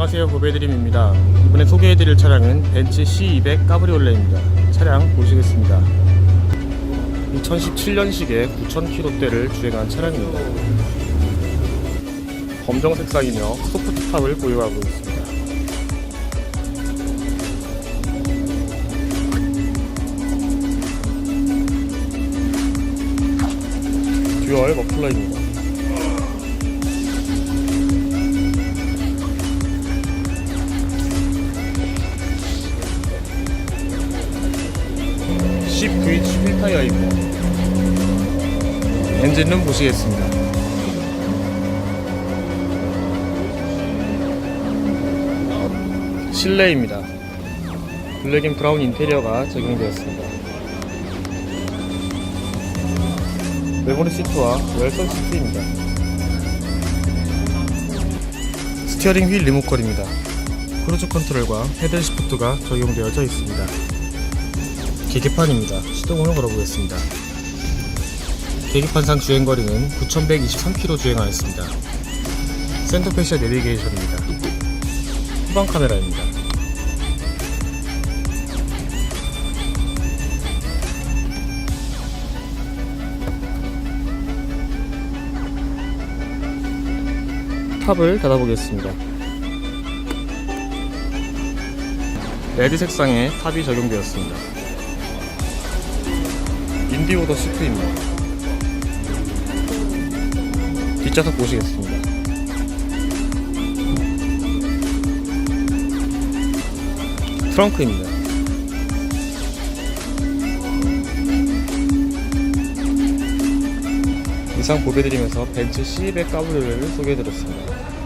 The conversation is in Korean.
안녕하세요. 고배드림입니다. 이번에 소개해드릴 차량은 벤츠 C200 까브리올레입니다. 차량 보시겠습니다. 2017년식의 9000km대를 주행한 차량입니다. 검정 색상이며 소프트탑을 보유하고 있습니다. 듀얼 머플러입니다 CVH 휠타이어이고. 엔진룸 보시겠습니다. 실내입니다. 블랙 앤 브라운 인테리어가 적용되었습니다. 메모리 시트와 열선 시트입니다. 스티어링 휠 리모컨입니다. 크루즈 컨트롤과 헤드 시프트가 적용되어져 있습니다 계기판입니다. 시동을 걸어보겠습니다. 계기판상 주행거리는 9123km 주행하였습니다. 센터페시아 내비게이션입니다. 후방 카메라입니다. 탑을 닫아보겠습니다. 레드 색상의 탑이 적용되었습니다. 인디오더 시트입니다. 뒷좌석 보시겠습니다. 트렁크입니다. 이상 보배드리면서 벤츠 C200 까브리를 소개해드렸습니다.